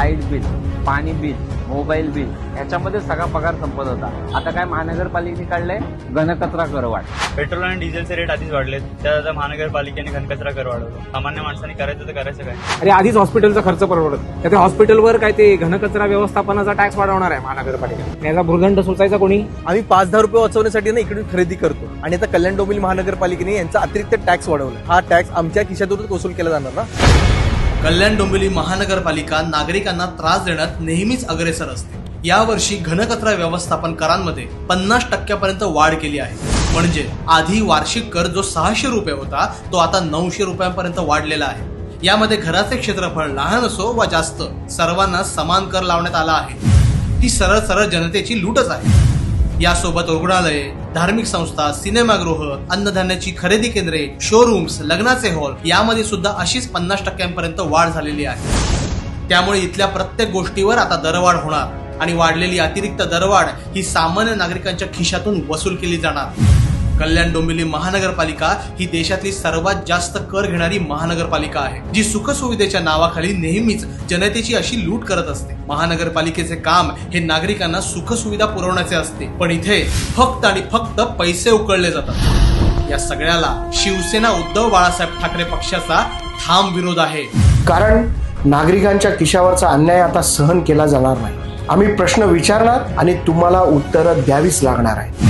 Light bill पाणी bill mobile bill याच्यामध्ये सगळा पगार संपत होता. आता काय महानगरपालिकेने काढलंय? घनकचरा कर वाट पेट्रोल आणि डिझेलचे रेट आधीच वाढलेत. त्यात आता महानगरपालिकेने घनकचरा कर वाढवतो सामान्य माणसाने करायचं तर करायचं काय? अरे आधीच हॉस्पिटलचा खर्च परवडत. त्या त्या हॉस्पिटलवर काय ते घनकचरा व्यवस्थापनाचा टॅक्स वाढवणार आहे महानगरपालिका याचा भुर्दंड सोचायचा कोणी? आम्ही पाच दहा रुपये वाचवण्यासाठी ना इकडून खरेदी करतो. आणि आता कल्याण डोंबिवली महानगरपालिकेने यांचा अतिरिक्त टॅक्स वाढवला. हा टॅक्स आमच्या खिशातूनच वसूल केला जाणार ना. कल्याण डोंबिवली महानगरपालिका नागरिकांना त्रास देण्यात नेहमीच अग्रेसर असते. यावर्षी घनकचरा व्यवस्थापन करांमध्ये पन्नास टक्क्यापर्यंत वाढ केली आहे. म्हणजे आधी वार्षिक कर जो सहाशे रुपये होता तो आता नऊशे रुपयांपर्यंत वाढलेला आहे. यामध्ये घराचे क्षेत्रफळ लहान असो वा जास्त सर्वांना समान कर लावण्यात आला आहे. ही सरळ सरळ जनतेची लूटच आहे. यासोबत रुग्णालय धार्मिक संस्था सिनेमागृह अन्नधान्याची खरेदी केंद्रे शोरूम्स लग्नाचे हॉल यामध्ये सुद्धा अशीच पन्नास टक्क्यांपर्यंत वाढ झालेली आहे. त्यामुळे इथल्या प्रत्येक गोष्टीवर आता दरवाढ होणार आणि वाढलेली अतिरिक्त दरवाढ ही सामान्य नागरिकांच्या खिशातून वसूल केली जाणार. कल्याण डोंबिवली महानगरपालिका ही देशातली सर्वात जास्त कर घेणारी महानगरपालिका आहे जी सुखसुविधेच्या नावाखाली नेहमीच जनतेची अशी लूट करत असते. महानगरपालिकेचे काम हे नागरिकांना सुखसुविधा पुरवण्याचे असते पण इथे फक्त आणि फक्त पैसे उकळले जातात. या सगळ्याला शिवसेना उद्धव बाळासाहेब ठाकरे पक्षाचा ठाम विरोध आहे. कारण नागरिकांच्या खिशावरचा अन्याय आता सहन केला जाणार नाही. आम्ही प्रश्न विचारणार आणि तुम्हाला उत्तरं द्यावीच लागणार आहे.